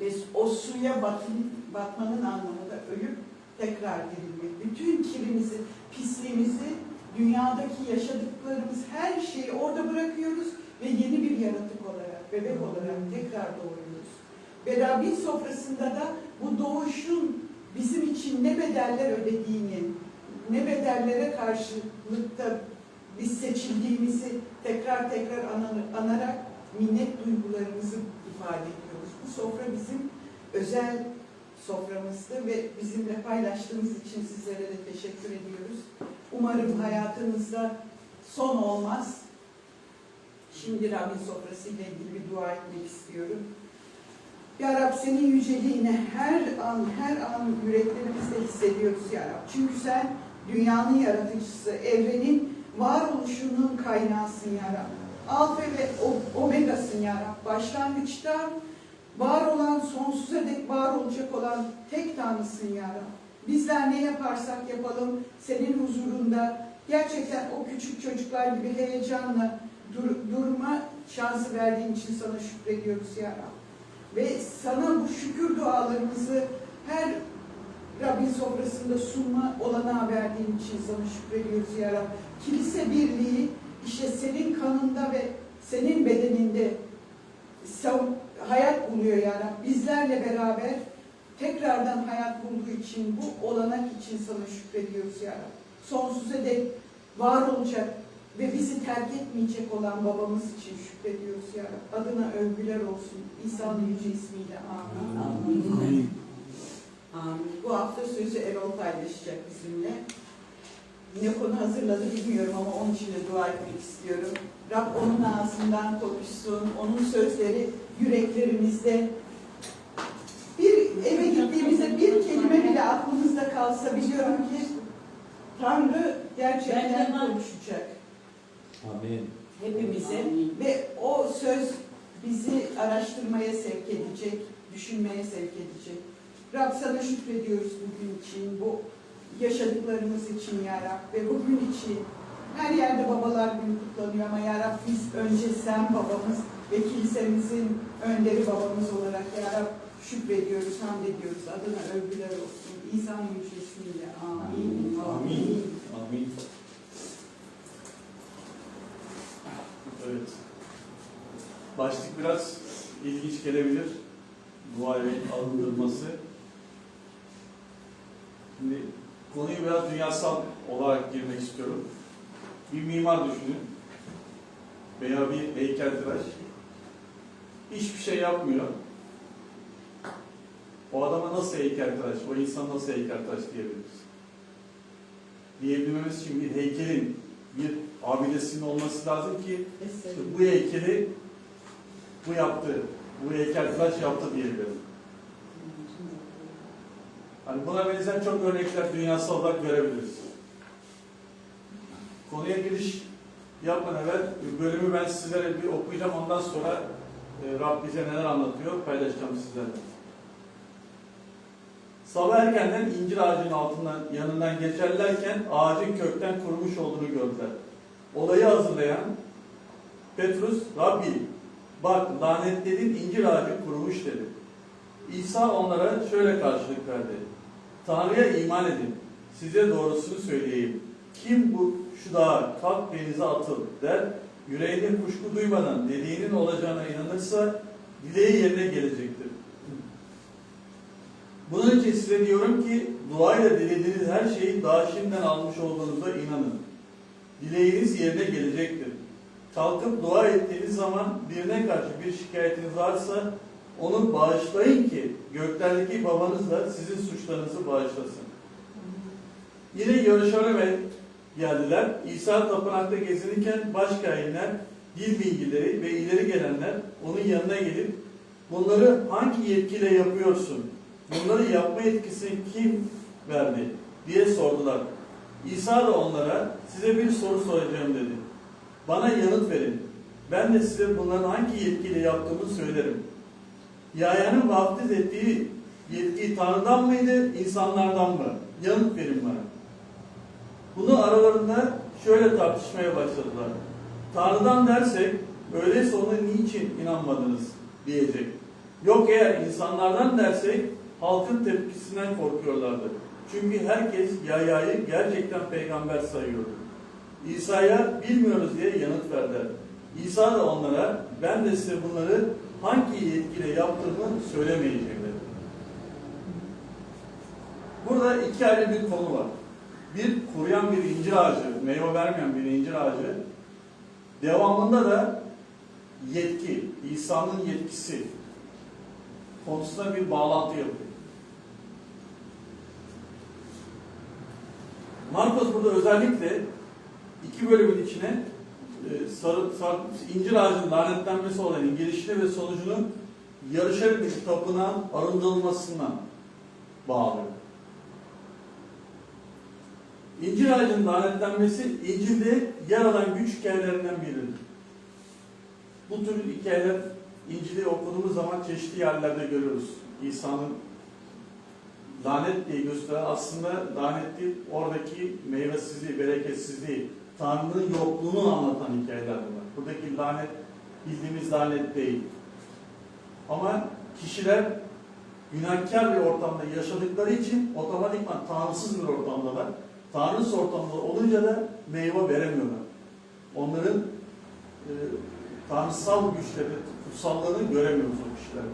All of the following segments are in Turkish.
ve o suya batın, batmanın anlamı da ölüp tekrar dirilmek. Bütün kirimizi, pisliğimizi, dünyadaki yaşadıklarımız her şeyi orada bırakıyoruz ve yeni bir yaratık olarak, bebek olarak tekrar doğuyoruz. Ve Rabbin sofrasında da bu doğuşun bizim için ne bedeller ödediğini, ne bedellere karşılıkta biz seçildiğimizi tekrar tekrar anar- anarak minnet duygularımızı ifade ediyoruz. Sofra bizim özel soframızdı ve bizimle paylaştığınız için sizlere de teşekkür ediyoruz. Umarım hayatınızda son olmaz. Şimdi Rabbin sofrası ile ilgili bir dua etmek istiyorum. Ya Rab senin yüceliğini her an, her an yüreklerimizde hissediyoruz ya Rab. Çünkü sen dünyanın yaratıcısı, evrenin varoluşunun kaynağısın ya Rab. Alfa ve omegasın ya Rab. Başlangıçta var olan, sonsuza dek var olacak olan tek Tanrısın ya Rab. Bizler ne yaparsak yapalım senin huzurunda gerçekten o küçük çocuklar gibi heyecanla dur- durma şansı verdiğin için sana şükrediyoruz ya Rab. Ve sana bu şükür dualarımızı her Rabbin sofrasında sunma olanağı verdiğin için sana şükrediyoruz ya Rab. Kilise birliği işte senin kanında ve senin bedeninde sav- hayat buluyor ya Rab. Bizlerle beraber tekrardan hayat bulduğu için bu olanak için sana şükrediyoruz ya. Sonsuza dek var olacak ve bizi terk etmeyecek olan babamız için şükrediyoruz ya. Adına övgüler olsun. İsa'nın yüce ismiyle. Amin. Amin. Amin. Bu hafta sözü Erol paylaşacak bizimle. Ne konu hazırladı bilmiyorum ama onun için de dua etmek istiyorum. Rab onun ağzından konuşsun, onun sözleri yüreklerimizde. Bir eve gittiğimizde bir kelime bile aklımızda kalsa biliyorum ki Tanrı gerçekten konuşacak Amin. hepimize ve o söz bizi araştırmaya sevk edecek, düşünmeye sevk edecek. Rab sana şükrediyoruz bugün için, bu yaşadıklarımız için ya Rab ve bugün için her yerde babalar günü kutlanıyor ama ya Rab biz önce sen babamız ve kilisemizin önderi babamız olarak ya Rab şükrediyoruz, hamd ediyoruz. Adına övgüler olsun. İsa'nın yüce ismiyle. Amin. Amin. Amin. Evet. Başlık biraz ilginç gelebilir. Dua ile alındırması. Şimdi konuyu biraz dünyasal olarak girmek istiyorum. Bir mimar düşünün. Veya bir heykeltıraş. Hiçbir şey yapmıyor. O adama nasıl heykeltıraş, o insan nasıl heykeltıraş diyebiliriz? Diyebilmemiz için bir heykelin, bir abidesinin olması lazım ki işte bu heykeli bu yaptı, bu heykeltıraş yaptı diyebilirim. Hani buna benzer çok örnekler dünyasal olarak görebiliriz. Konuya giriş yapmadan evvel bölümü ben sizlere bir okuyacağım. Ondan sonra e, Rab bize neler anlatıyor paylaşacağım sizlerle. Sabah erkenden incir ağacının altından yanından geçerlerken ağacın kökten kurumuş olduğunu gördüler. Olayı hazırlayan Petrus, Rabbi bak lanetlediğin incir ağacı kurumuş dedi. İsa onlara şöyle karşılık verdi. Tanrı'ya iman edin. Size doğrusunu söyleyeyim. Kim bu şu dağa kalk denize atıl der, yüreğinde kuşku duymadan dediğinin olacağına inanırsa dileği yerine gelecektir. Bunun için size diyorum ki duayla dilediğiniz her şeyi daha şimdiden almış olduğunuza inanın. Dileğiniz yerine gelecektir. Kalkıp dua ettiğiniz zaman birine karşı bir şikayetiniz varsa onu bağışlayın ki göklerdeki babanız da sizin suçlarınızı bağışlasın. Yine Yeruşalim'e geldiler. İsa tapınakta gezinirken baş kahinler, dil bilgileri ve ileri gelenler onun yanına gelip bunları hangi yetkiyle yapıyorsun? Bunları yapma yetkisini kim verdi? diye sordular. İsa da onlara size bir soru soracağım dedi. Bana yanıt verin. Ben de size bunların hangi yetkiyle yaptığımı söylerim. Yayanın vaftiz ettiği yetki Tanrı'dan mıydı, insanlardan mı? Yanıt verin bana. Bunu aralarında şöyle tartışmaya başladılar. Tanrı'dan dersek, öyleyse ona niçin inanmadınız diyecek. Yok eğer insanlardan dersek halkın tepkisinden korkuyorlardı. Çünkü herkes Yahya'yı gerçekten peygamber sayıyordu. İsa'ya bilmiyoruz diye yanıt verdiler. İsa da onlara ben de size bunları hangi yetkiyle yaptığımı söylemeyeceğim dedi. Burada iki ayrı bir konu var. Bir kuruyan bir incir ağacı, meyve vermeyen bir incir ağacı. Devamında da yetki, İsa'nın yetkisi konusunda bir bağlantı yapıyor. Marcos burada özellikle iki bölümün içine e, sarı, sarı, incir ağacının lanetlenmesi olayının girişini ve sonucunu yarışa bir tapınağın arındırılmasından bağlıyor. İncir ağacının lanetlenmesi İncil'de yer alan güç hikayelerinden biridir. Bu tür hikayeler İncil'i okuduğumuz zaman çeşitli yerlerde görüyoruz. İsa'nın lanet diye gösteren aslında lanet değil, oradaki meyvesizliği, bereketsizliği, Tanrı'nın yokluğunu anlatan hikayeler bunlar. Buradaki lanet bildiğimiz lanet değil. Ama kişiler günahkar bir ortamda yaşadıkları için otomatikman tanrısız bir ortamdalar. Tanrısız ortamda olunca da meyve veremiyorlar. Onların e, tanrısal güçleri, kutsallığını göremiyoruz o kişilerde.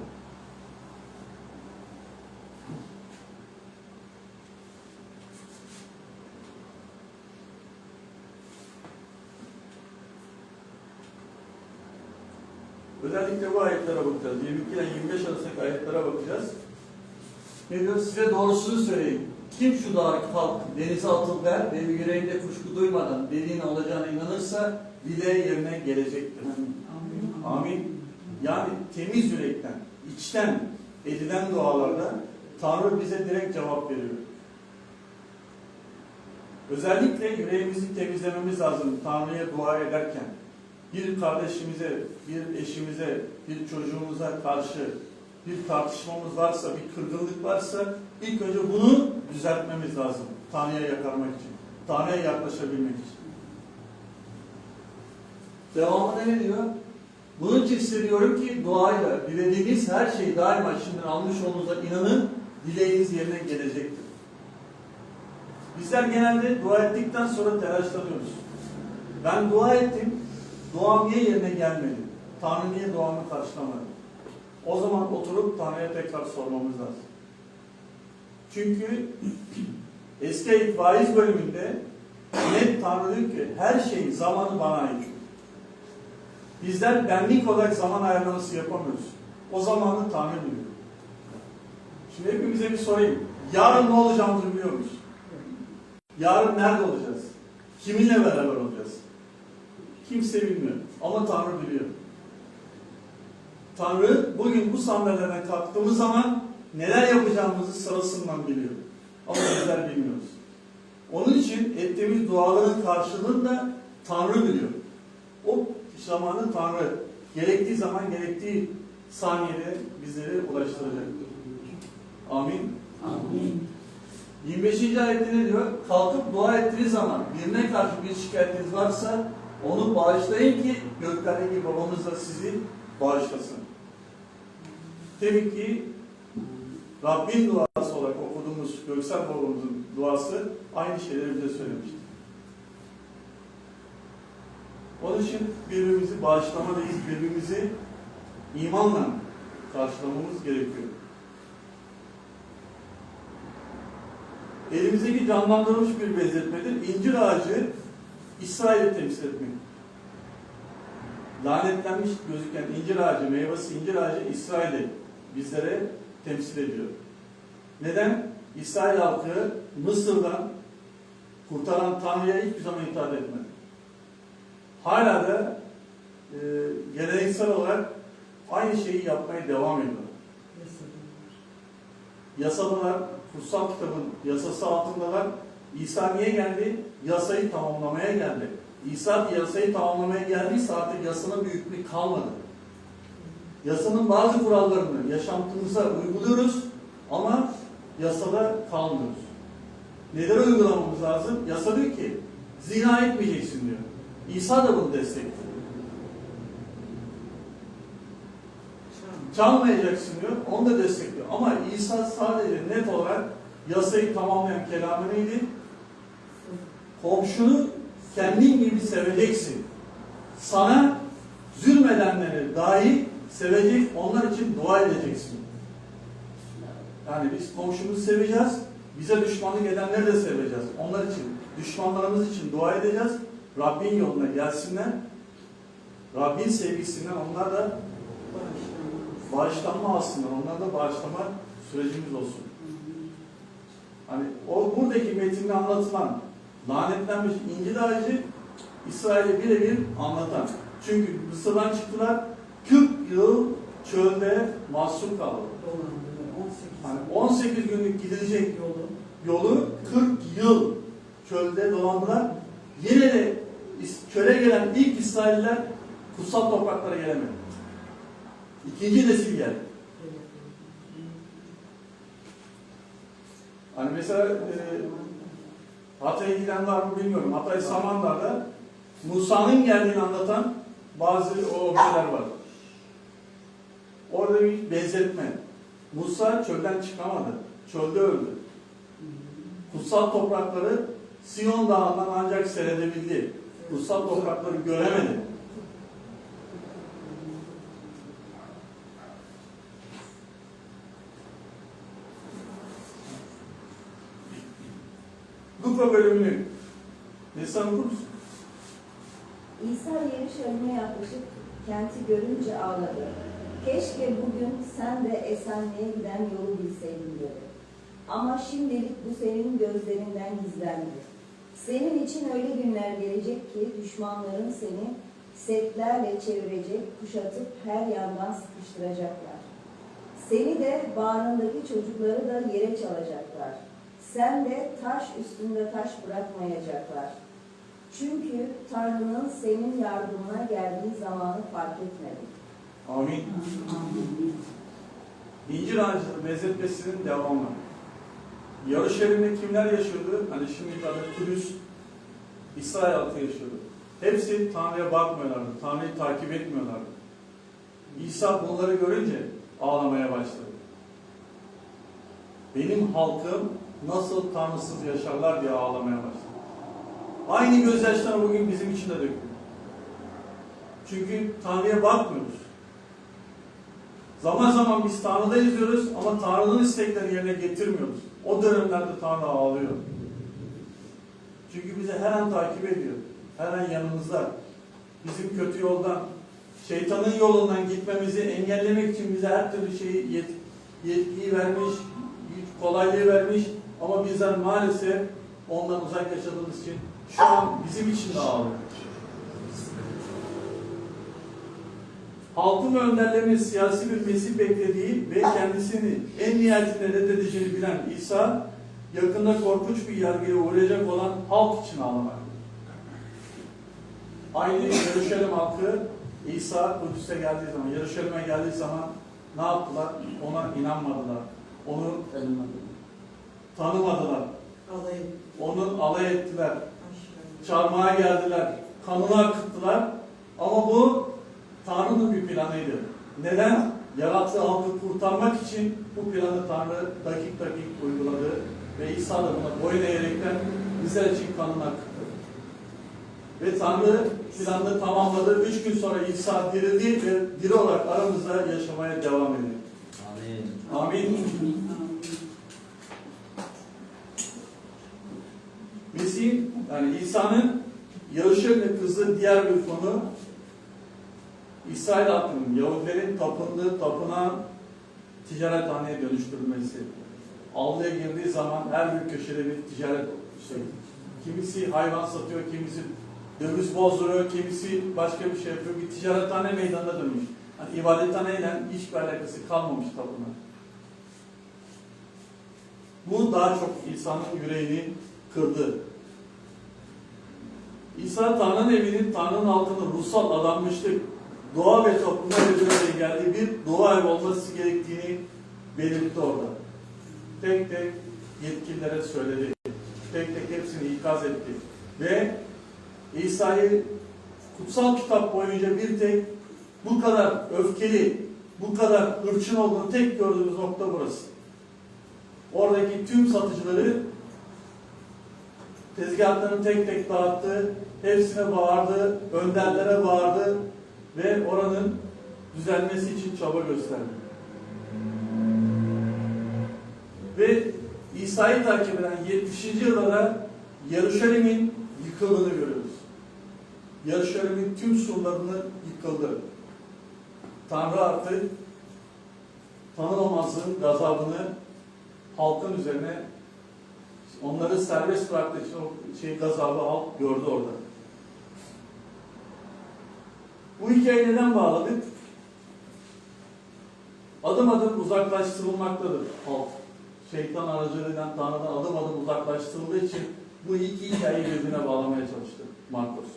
Özellikle bu ayetlere bakacağız. 22 ile 25 arasındaki ayetlere bakacağız. Ne diyor? Size doğrusunu söyleyeyim. Kim şu dağa kalk, denize atıl der ve yüreğinde kuşku duymadan dediğin olacağına inanırsa dileği yerine gelecektir. Amin. Amin. Yani temiz yürekten, içten edilen dualarda Tanrı bize direkt cevap veriyor. Özellikle yüreğimizi temizlememiz lazım Tanrı'ya dua ederken. Bir kardeşimize, bir eşimize, bir çocuğumuza karşı bir tartışmamız varsa, bir kırgınlık varsa ilk önce bunu düzeltmemiz lazım. Tanrı'ya yakarmak için. Tanrı'ya yaklaşabilmek için. Devamında ne diyor? Bunun için hissediyorum ki duayla dilediğiniz her şeyi daima şimdiden almış olduğunuza inanın, dileğiniz yerine gelecektir. Bizler genelde dua ettikten sonra telaşlanıyoruz. Ben dua ettim, duam niye yerine gelmedi? Tanrı niye duamı karşılamadı? O zaman oturup Tanrı'ya tekrar sormamız lazım. Çünkü eski vaiz bölümünde net Tanrı diyor ki her şey zamanı bana ait. Bizler benlik olarak zaman ayarlaması yapamıyoruz. O zamanı Tanrı biliyor. Şimdi hepimize bir sorayım. Yarın ne olacağımızı biliyor muyuz? Yarın nerede olacağız? Kiminle beraber olacağız? Kimse bilmiyor. Ama Tanrı biliyor. Tanrı bugün bu sandalyeden kalktığımız zaman neler yapacağımızı sırasından biliyor. Ama bizler bilmiyoruz. Onun için ettiğimiz duaların karşılığını da Tanrı biliyor. O zamanı Tanrı gerektiği zaman gerektiği saniyede bizlere ulaştıracak. Amin. Amin. 25. ayette ne diyor? Kalkıp dua ettiğiniz zaman birine karşı bir şikayetiniz varsa onu bağışlayın ki göklerdeki babamız da sizi bağışlasın. Tabii ki Rabbin duası olarak okuduğumuz Göksel babamızın duası aynı şeyleri bize söylemiştir. Onun için birbirimizi bağışlamalıyız, birbirimizi imanla karşılamamız gerekiyor. Elimizdeki canlandırılmış bir benzetmedir. İncir ağacı İsrail'i temsil etmek. Lanetlenmiş gözüken incir ağacı, meyvesi incir ağacı İsrail'i bizlere temsil ediyor. Neden? İsrail halkı Mısır'dan kurtaran Tanrı'ya hiçbir zaman itaat etmedi. Hala da e, geleneksel olarak aynı şeyi yapmaya devam ediyorlar. Yasadılar, kutsal kitabın yasası altındalar. İsa niye geldi? Yasayı tamamlamaya geldi. İsa yasayı tamamlamaya geldiyse artık yasanın büyüklüğü kalmadı. Yasanın bazı kurallarını yaşantımıza uyguluyoruz ama yasada kalmıyoruz. Neden uygulamamız lazım? Yasa diyor ki zina etmeyeceksin diyor. İsa da bunu. Tamam. çalmayacaksın diyor. Onu da destekliyor. Ama İsa sadece net olarak yasayı tamamlayan kelamı neydi? Komşunu kendin gibi seveceksin. Sana zulmedenleri dahi sevecek, onlar için dua edeceksin. Yani biz komşumuzu seveceğiz, bize düşmanlık edenleri de seveceğiz. Onlar için, düşmanlarımız için dua edeceğiz. Rabbin yoluna gelsinler. Rabbin sevgisinden onlar da bağışlanma alsınlar. Onlar da bağışlama sürecimiz olsun. Hani o buradaki metinde anlatılan lanetlenmiş İncil ağacı İsrail'e birebir anlatan. Çünkü Mısır'dan çıktılar 40 yıl çölde mahsur kaldı. Hani 18 günlük gidilecek yolu. yolu 40 yıl çölde dolandılar. Yine de çöle gelen ilk İsrailliler kutsal topraklara gelemedi. İkinci nesil geldi. Hani mesela e, Hatay'a giden var mı bilmiyorum. Hatay Samandar'da Musa'nın geldiğini anlatan bazı o objeler var. Orada bir benzetme. Musa çölden çıkamadı. Çölde öldü. Kutsal toprakları Siyon Dağı'ndan ancak seyredebildi. Kutsal toprakları göremedi. Luka bölümünü Neslihan okur musun? İsa Yeruşalim'e yaklaşıp kenti görünce ağladı. Keşke bugün sen de Esenli'ye giden yolu bilseydin dedi. Ama şimdilik bu senin gözlerinden gizlendi. Senin için öyle günler gelecek ki düşmanların seni setlerle çevirecek, kuşatıp her yandan sıkıştıracaklar. Seni de bağrındaki çocukları da yere çalacaklar. Sen de taş üstünde taş bırakmayacaklar. Çünkü Tanrı'nın senin yardımına geldiği zamanı fark etmedin. Amin. İncir ağacının benzetmesinin devamı. Yarışelim'de kimler yaşıyordu? Hani şimdi tabii Kudüs, İsrail halkı yaşıyordu. Hepsi Tanrı'ya bakmıyorlardı. Tanrı'yı takip etmiyorlardı. İsa bunları görünce ağlamaya başladı. Benim halkım nasıl Tanrısız yaşarlar diye ağlamaya başladı. Aynı gözyaşları bugün bizim için de dökülüyor. Çünkü Tanrı'ya bakmıyoruz. Zaman zaman biz Tanrı'da izliyoruz ama Tanrı'nın isteklerini yerine getirmiyoruz. O dönemlerde Tanrı ağlıyor. Çünkü bizi her an takip ediyor. Her an yanımızda. Bizim kötü yoldan, şeytanın yolundan gitmemizi engellemek için bize her türlü şeyi yet- yetkiyi vermiş, kolaylığı vermiş ama bizler maalesef ondan uzak yaşadığımız için şu an bizim için de ağlıyor. Halkın ve önderlerinin siyasi bir mesih beklediği ve kendisini en nihayetinde reddedeceğini bilen İsa, yakında korkunç bir yargıya uğrayacak olan halk için ağlamak. Aynı Yeruşalim halkı İsa Kudüs'e geldiği zaman, Yeruşalim'e geldiği zaman ne yaptılar? Ona inanmadılar. Onu tanımadılar. Onu alay ettiler. Çarmıha geldiler. Kanını akıttılar. Ama bu Tanrı'nın bir planıydı. Neden? Yarattığı halkı kurtarmak için bu planı Tanrı dakik dakik uyguladı. Ve İsa da buna boyun eğerekten bizler için kanını akıttı. Ve Tanrı planını tamamladı. Üç gün sonra İsa dirildi ve diri olarak aramızda yaşamaya devam ediyor. Amin. Amin. Mesih'in yani İsa'nın Yarışır'la kızdığı diğer bir konu İsrail halkının Yahudilerin tapındığı tapınağı ticarethaneye dönüştürülmesi. Avluya girdiği zaman her bir köşede bir ticaret şey. Kimisi hayvan satıyor, kimisi döviz bozduruyor, kimisi başka bir şey yapıyor. Bir ticarethane meydanına dönmüş. Hani ibadethaneyle hiçbir alakası kalmamış tapınak. Bu daha çok insanın yüreğini kırdı. İsa Tanrı'nın evinin Tanrı'nın altında ruhsal adanmışlık, doğa ve topluma bir araya geldiği bir doğa ev olması gerektiğini belirtti orada. Tek tek yetkililere söyledi. Tek tek hepsini ikaz etti. Ve İsa'yı kutsal kitap boyunca bir tek bu kadar öfkeli, bu kadar hırçın olduğunu tek gördüğümüz nokta burası. Oradaki tüm satıcıları tezgahlarını tek tek dağıttı, hepsine bağırdı, önderlere bağırdı ve oranın düzelmesi için çaba gösterdi. Ve İsa'yı takip eden 70. yılda da Yeruşalim'in yıkıldığını görüyoruz. Yeruşalim'in tüm surlarını yıkıldı. Tanrı artık tanınamazlığın gazabını halkın üzerine onları serbest bıraktığı için o şey gazabı halk gördü orada. Bu hikayeyi neden bağladık? Adım adım uzaklaştırılmaktadır halk. Şeytan aracılığıyla Tanrı'dan adım adım uzaklaştırıldığı için bu iki hikayeyi birbirine bağlamaya çalıştı Markus.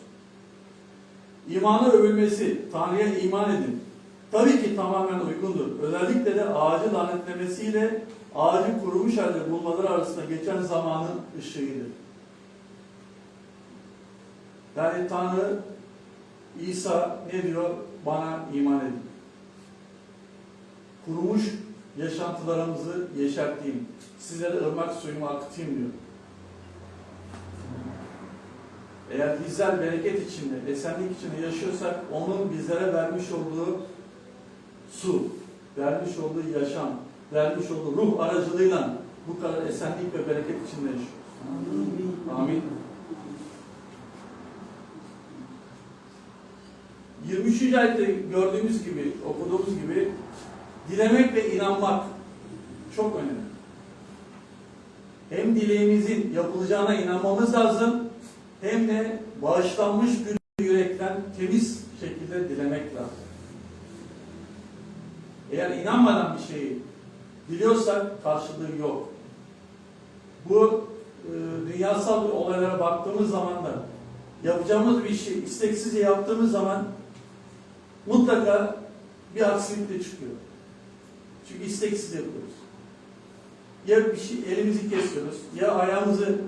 İmanı övülmesi, Tanrı'ya iman edin. Tabii ki tamamen uygundur. Özellikle de ağacı lanetlemesiyle ağacın kurumuş halde bulmaları arasında geçen zamanın ışığıdır. Yani Tanrı, İsa ne diyor? Bana iman edin. Kurumuş yaşantılarımızı yeşerteyim. Sizlere ırmak suyumu akıtayım diyor. Eğer bizler bereket içinde, esenlik içinde yaşıyorsak onun bizlere vermiş olduğu su, vermiş olduğu yaşam, vermiş olduğu ruh aracılığıyla bu kadar esenlik ve bereket içinde yaşıyoruz. Amin. 23. ayette gördüğümüz gibi, okuduğumuz gibi dilemek ve inanmak çok önemli. Hem dileğimizin yapılacağına inanmamız lazım, hem de bağışlanmış bir yürekten temiz şekilde dilemek lazım. Eğer inanmadan bir şeyi diliyorsak karşılığı yok. Bu e, dünyasal olaylara baktığımız zaman da yapacağımız bir şey isteksizce yaptığımız zaman mutlaka bir aksilik de çıkıyor. Çünkü isteksiz yapıyoruz. Ya bir şey elimizi kesiyoruz, ya ayağımızı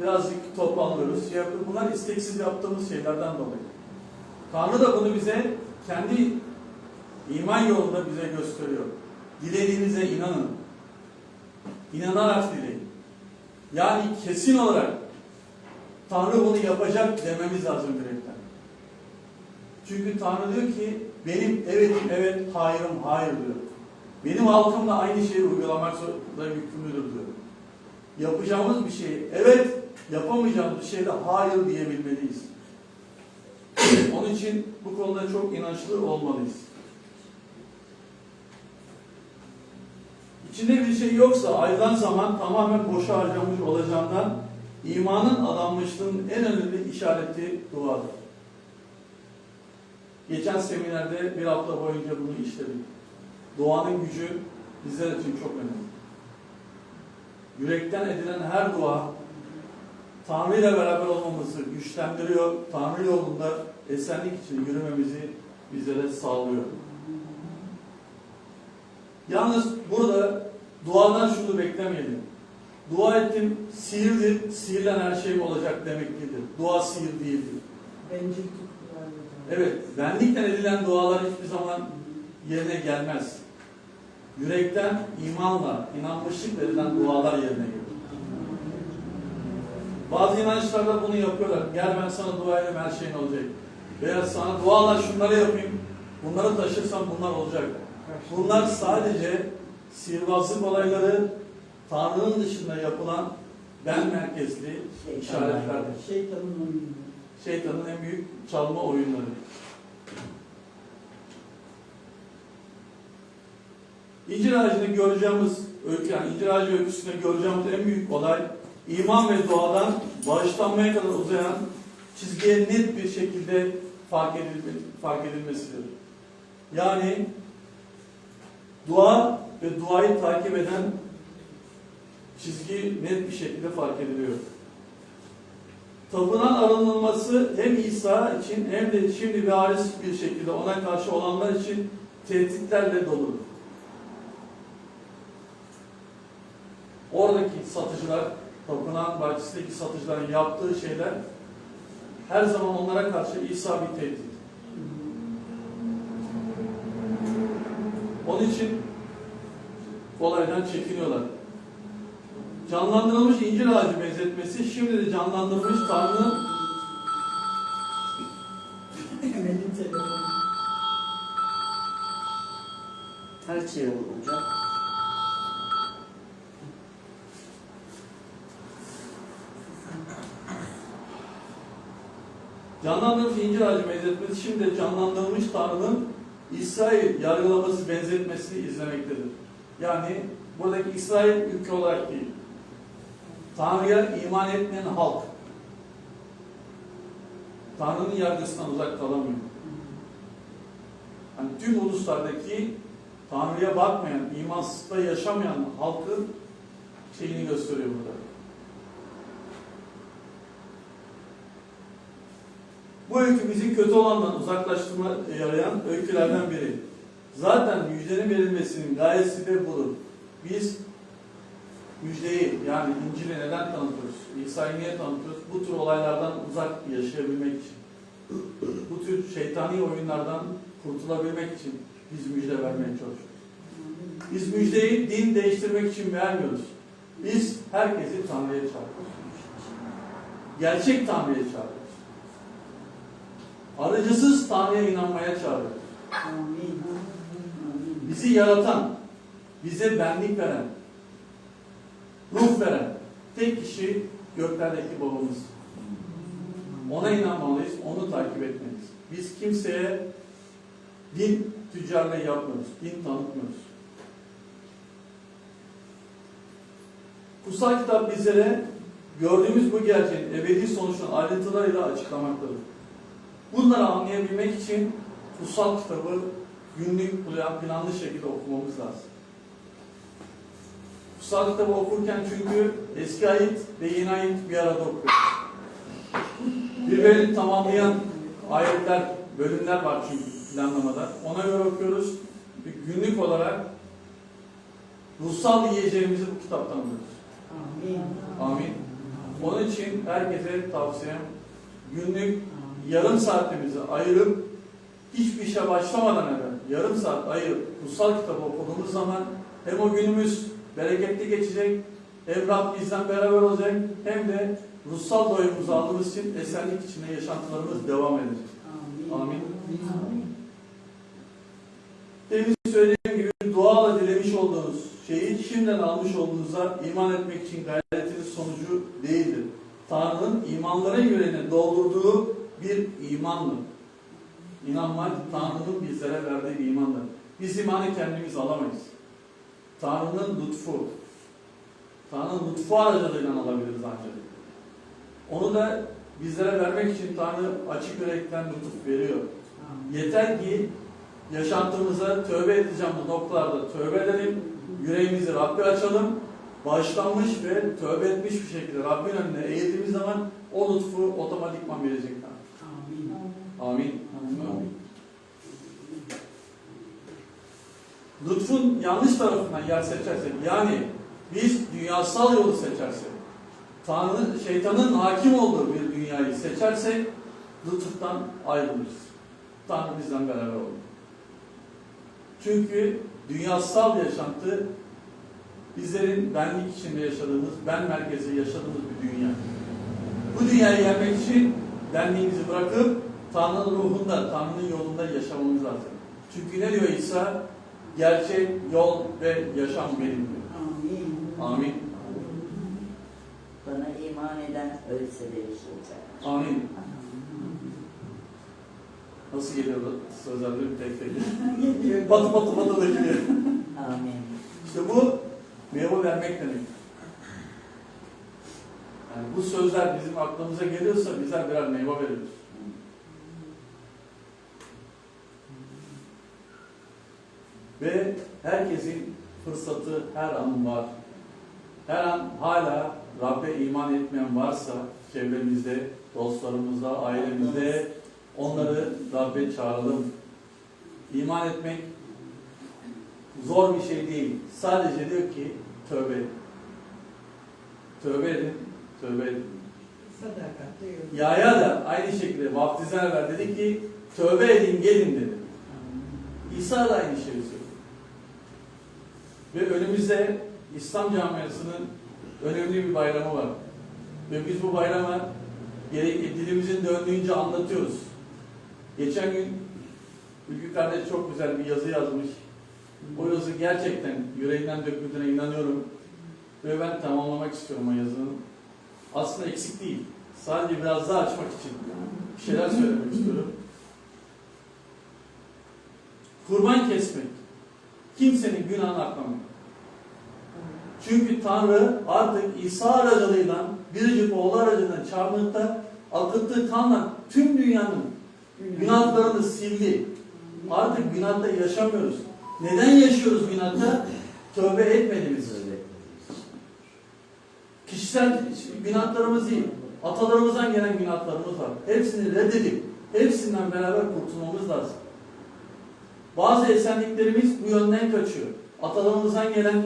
birazcık topallıyoruz. Ya bunlar isteksiz yaptığımız şeylerden dolayı. Tanrı da bunu bize kendi iman yolunda bize gösteriyor. Dilediğinize inanın. İnanarak dileyin. Yani kesin olarak Tanrı bunu yapacak dememiz lazım yürekten. Çünkü Tanrı diyor ki benim evetim evet, hayırım hayır diyor. Benim halkım da aynı şeyi uygulamak zorunda yükümlüdür diyor. Yapacağımız bir şey evet, yapamayacağımız bir şeyde hayır diyebilmeliyiz. Onun için bu konuda çok inançlı olmalıyız. İçinde bir şey yoksa ayrılan zaman tamamen boşa harcamış olacağından imanın adanmışlığının en önemli işareti duadır. Geçen seminerde bir hafta boyunca bunu işledik. Duanın gücü bizler için çok önemli. Yürekten edilen her dua Tanrı ile beraber olmamızı güçlendiriyor. Tanrı yolunda esenlik için yürümemizi bizlere sağlıyor. Yalnız burada duadan şunu beklemeyelim. Dua ettim, sihirdir, sihirlen her şey olacak demek değildir. Dua sihir değildir. Bencil tutkular. Evet, benlikten edilen dualar hiçbir zaman yerine gelmez. Yürekten imanla, inanmışlıkla edilen dualar yerine gelir. Bazı inançlarda bunu yapıyorlar. Gel ben sana dua edeyim her şeyin olacak. Veya sana dualar şunları yapayım, bunları taşırsam bunlar olacak. Bunlar sadece sihirbazlık olayları, Tanrı'nın dışında yapılan ben merkezli işaretlerdir. Şeytanın. Şeytanın en büyük çalma oyunları. İncir ağacını göreceğimiz, öykü- yani incir ağacı öyküsünde göreceğimiz en büyük olay iman ve doğadan bağışlanmaya kadar uzayan çizgiye net bir şekilde fark, edilme, fark edilmesidir. Yani dua ve duayı takip eden çizgi net bir şekilde fark ediliyor. Tapınan arınılması hem İsa için hem de şimdi ve haris bir şekilde ona karşı olanlar için tehditlerle dolu. Oradaki satıcılar, tapınan bahçesindeki satıcıların yaptığı şeyler her zaman onlara karşı İsa bir tehdit. Onun için kolaydan çekiniyorlar. Canlandırılmış incir ağacı benzetmesi şimdi de canlandırılmış telefonu. Ters yere vurunca Canlandırılmış incir ağacı benzetmesi şimdi de canlandırılmış Tanrı'nın İsrail yargılaması benzetmesini izlemektedir. Yani buradaki İsrail ülke olarak değil. Tanrı'ya iman etmeyen halk. Tanrı'nın yargısından uzak kalamıyor. Hani tüm uluslardaki Tanrı'ya bakmayan, imansızlıkta yaşamayan halkın şeyini gösteriyor burada. Bu öykü bizi kötü olandan uzaklaştırma yarayan öykülerden biri. Zaten müjdenin verilmesinin gayesi de budur. Biz müjdeyi yani İncil'i neden tanıtıyoruz? İsa'yı niye tanıtıyoruz? Bu tür olaylardan uzak yaşayabilmek için. Bu tür şeytani oyunlardan kurtulabilmek için biz müjde vermeye çalışıyoruz. Biz müjdeyi din değiştirmek için vermiyoruz. Biz herkesi Tanrı'ya çağırıyoruz. Gerçek Tanrı'ya çağırıyoruz. Aracısız Tanrı'ya inanmaya çağırıyoruz. Bizi yaratan, bize benlik veren, ruh veren tek kişi göklerdeki babamız. Ona inanmalıyız, onu takip etmeliyiz. Biz kimseye din tüccarlığı yapmıyoruz, din tanıtmıyoruz. Kutsal kitap bizlere gördüğümüz bu gerçeğin ebedi sonuçlarını ayrıntılarıyla açıklamaktadır. Bunları anlayabilmek için kutsal kitabı günlük plan- planlı şekilde okumamız lazım. Kutsal kitabı okurken çünkü eski ayet ve yeni ayet bir arada okuyoruz. Birbirini tamamlayan ayetler, bölümler var çünkü planlamada. Ona göre okuyoruz. Bir günlük olarak ruhsal yiyeceğimizi bu kitaptan alıyoruz. Amin. Amin. Onun için herkese tavsiyem günlük yarım saatimizi ayırıp hiçbir işe başlamadan evvel yarım saat ayırıp kutsal kitabı okuduğumuz zaman hem o günümüz bereketli geçecek Rab bizden beraber olacak hem de ruhsal doyumumuzu aldığımız için esenlik içinde yaşantılarımız devam edecek. Amin. Amin. Amin. Demin söylediğim gibi duayla dilemiş olduğunuz şeyi şimdiden almış olduğunuza iman etmek için gayretiniz sonucu değildir. Tanrı'nın imanların yüreğine doldurduğu bir imandır. İnanmak Tanrı'nın bizlere verdiği imandır. Biz imanı kendimiz alamayız. Tanrı'nın lütfu. Tanrı'nın lütfu aracılığıyla alabiliriz ancak. Onu da bizlere vermek için Tanrı açık yürekten lütuf veriyor. Amin. Yeter ki yaşantımıza tövbe edeceğim bu noktalarda tövbe edelim. Yüreğimizi Rabbe açalım. Bağışlanmış ve tövbe etmiş bir şekilde Rabbin önüne eğildiğimiz zaman o lütfu otomatikman verecek. Amin. Amin. Amin. Lütfun yanlış tarafından yer seçersek yani biz dünyasal yolu seçersek Tanrı, şeytanın hakim olduğu bir dünyayı seçersek lütuftan ayrılırız. Tanrı bizden beraber olur. Çünkü dünyasal yaşantı bizlerin benlik içinde yaşadığımız, ben merkezi yaşadığımız bir dünya. Bu dünyaya gelmek için benliğimizi bırakıp Tanrı'nın ruhunda, Tanrı'nın yolunda yaşamamız lazım. Çünkü ne diyor İsa? Gerçek, yol ve yaşam benim diyor. Amin. Amin. bana iman eden ölse de yaşayacak. Amin. Nasıl geliyor sözlerlerim tek tek? Batı batı batı da geliyor. Amin. İşte bu meyve vermek demek. Yani bu sözler bizim aklımıza geliyorsa bizler birer meyve veriyoruz. Ve herkesin fırsatı her an var. Her an hala Rabbe iman etmeyen varsa çevremizde, dostlarımızda, ailemizde onları Rabbe çağıralım. İman etmek zor bir şey değil. Sadece diyor ki tövbe. Tövbe edin, tövbe edin. Yahya da aynı şekilde vaftizen ver dedi ki tövbe edin gelin dedi. İsa da aynı söylüyor. Ve önümüzde İslam camiasının önemli bir bayramı var. Ve biz bu bayrama gerek dilimizin döndüğünce anlatıyoruz. Geçen gün Ülkü kardeş çok güzel bir yazı yazmış. O yazı gerçekten yüreğinden döküldüğüne inanıyorum. Ve ben tamamlamak istiyorum o yazının. Aslında eksik değil. Sadece biraz daha açmak için bir şeyler söylemek istiyorum. Kurban kesmek kimsenin günahını aklamak. Çünkü Tanrı artık İsa aracılığıyla biricik oğlu aracılığıyla çarmıhta akıttığı kanla tüm dünyanın günahlarını sildi. Artık günahta yaşamıyoruz. Neden yaşıyoruz günahta? Tövbe etmediğimiz için. Kişisel günahlarımız değil, atalarımızdan gelen günahlarımız var. Hepsini reddedip, hepsinden beraber kurtulmamız lazım. Bazı esenliklerimiz bu yönden kaçıyor. Atalarımızdan gelen,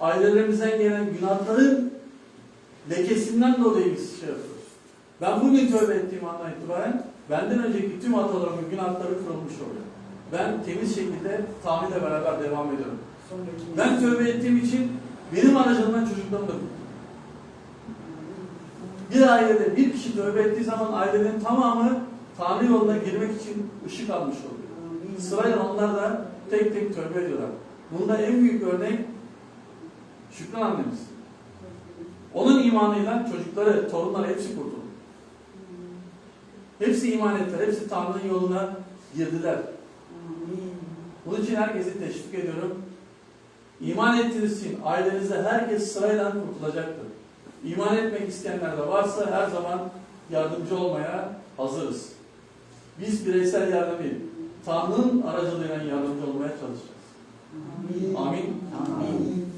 ailelerimizden gelen günahların lekesinden dolayı biz şey yapıyoruz. Ben bugün tövbe ettiğim andan itibaren benden önceki tüm atalarımın günahları kırılmış oluyor. Ben temiz şekilde Tanrı'yla beraber devam ediyorum. Ben tövbe ettiğim için benim aracılığımdan çocuklarım da kurtuldu. Bir ailede bir kişi tövbe ettiği zaman ailenin tamamı Tanrı yoluna girmek için ışık almış oluyor. Sırayla onlar da tek tek tövbe ediyorlar. Bunda en büyük örnek Şükran annemiz. Onun imanıyla çocukları, torunları hepsi kurtuldu. Hepsi iman ettiler, hepsi Tanrı'nın yoluna girdiler. Bunun için herkesi teşvik ediyorum. İman ettiğiniz için ailenizde herkes sırayla kurtulacaktır. İman etmek isteyenler de varsa her zaman yardımcı olmaya hazırız. Biz bireysel yardım değil, Tanrı'nın aracılığıyla yardımcı olmaya çalışacağız. Amin. Amin. Amin.